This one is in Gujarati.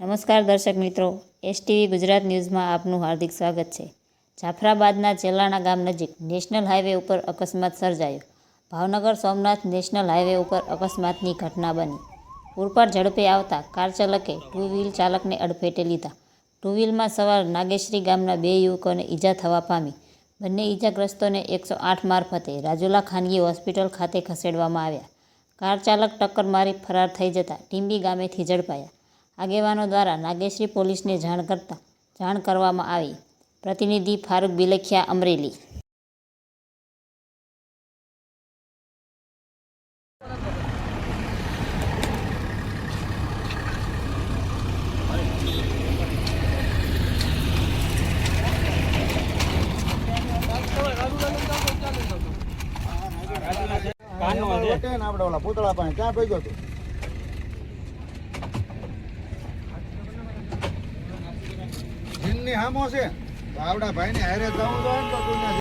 નમસ્કાર દર્શક મિત્રો, એસટીવી ગુજરાત ન્યૂઝમાં આપનું હાર્દિક સ્વાગત છે. જાફરાબાદના ચેલાણા ગામ નજીક નેશનલ હાઈવે ઉપર અકસ્માત સર્જાયો. ભાવનગર સોમનાથ નેશનલ હાઈવે ઉપર અકસ્માતની ઘટના બની. પૂરપાર ઝડપે આવતા કાર ચાલકે ટુ વ્હીલ ચાલકને અડફેટે લીધા. ટુ વ્હીલમાં સવાર નાગેશ્રી ગામના બે યુવકોને ઈજા થવા પામી. બંને ઈજાગ્રસ્તોને એકસો આઠ મારફતે રાજુલા ખાનગી હોસ્પિટલ ખાતે ખસેડવામાં આવ્યા. કાર ચાલક ટક્કર મારી ફરાર થઈ જતા ટીંબી ગામેથી ઝડપાયા. આગેવાનો દ્વારા નાગેશ્રી પોલીસને જાણ કરતા જાણ કરવામાં આવી. પ્રતિનિધિ ફારૂક બિલખિયા અમરેલી. આપણે ઓલા પૂતળા પાસે ક્યાં ભેગો તું જીનની હામો છે. તો આવડા ભાઈ ને હારે જવું જોઈએ